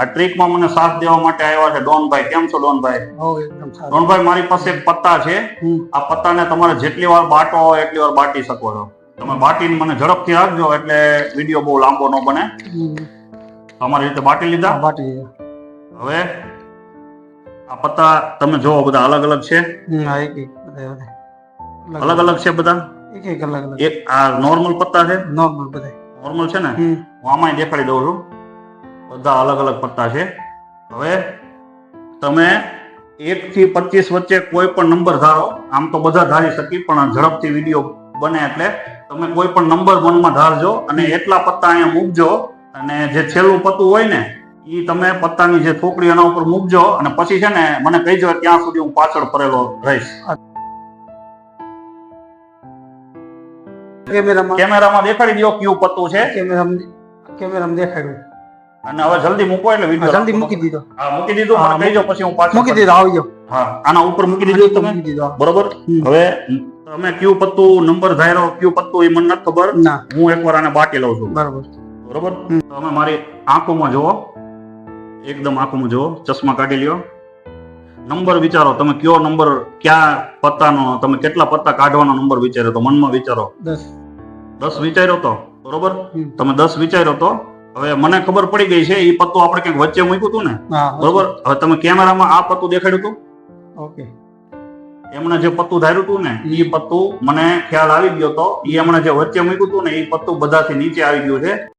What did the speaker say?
આ ટ્રીકમાં મને સાથ દેવા માટે આવ્યા છે. ડોનભાઈ કેમ છો ડોનભાઈ? ડોનભાઈ મારી પાસે એક પત્તા છે. આ પત્તાને તમારે જેટલી વાર બાટો હોય એટલી વાર બાટી શકો છો. તમે બાટીને મને ઝડપથી રાખજો એટલે વીડિયો બહુ લાંબો ન બને. તમારી રીતે બાટી લીધા? બાટી હવે આ પત્તા તમે જોવો બધા અલગ અલગ છે? અલગ અલગ. છે બધા? એક એક અલગ અલગ. એક આ નોર્મલ પત્તા છે? નોર્મલ બધા નોર્મલ છે ને? હું આમાંય દેખાડી દઉં છું. બધા અલગ અલગ પત્તા છે. હવે તમે એક થી પચીસ વચ્ચે કોઈ પણ નંબર ધારો. આમ તો બધા ધારી શકી પણ ઝડપથી વીડિયો બને એટલે તમે કોઈ પણ નંબર મનમાં ધારજો અને એટલા પત્તા અહીંયા મૂકજો અને જે છેલ્લું પત્તું હોય ને એ તમે પત્તાની જે થોકડી એના ઉપર મૂકજો અને પછી છે ને મને કહીજો ત્યાં સુધી હું પાછળ ફરેલો રહીશ. કેમેરામાં કેમેરામાં દેખાડી દો કયું પત્તું છે. કેમેરામાં કેમેરામાં દેખાડ્યું. અને હવે જલ્દી મૂકો એટલે વિડિયો જલ્દી મૂકી દીધો. હા મૂકી દીધો મને કહીજો પછી હું પાછો મૂકી દીધો આવજો. હા આના ઉપર મૂકી દીધો તમે? બરોબર? હવે તમે કયું પત્તું નંબર ધાર્યો કયું પત્તું એ મને નથી ખબર. હું એકવાર આને બાકી લઉં છું. બરોબર. બરોબર? તમે મારી આંખોમાં જુઓ. એકદમ આંખોમાં જુઓ. ચશ્મા કાઢી લ્યો. નંબર વિચારો. તમે કયો નંબર ક્યાં પત્તાનો તમે કેટલા પત્તા કાઢવાનો નંબર વિચાર્યો તો મનમાં વિચારો. દસ. વિચાર્યો તો? બરોબર? તમે દસ વિચાર્યો તો હવે મને ખબર પડી ગઈ છે એ પત્તું આપણે ક્યાંક વચ્ચે મૂક્યું હતું ને? બરોબર? હવે તમે કેમેરામાં આ પત્તું દેખાડ્યું હતું ઓકે. એમણે જે પત્તું ધાર્યું હતું ને એ પત્તું મને ખ્યાલ આવી ગયો તો એ એમણે જે વચ્ચે મૂક્યું હતું ને એ પત્તું બધાથી નીચે આવી ગયું છે.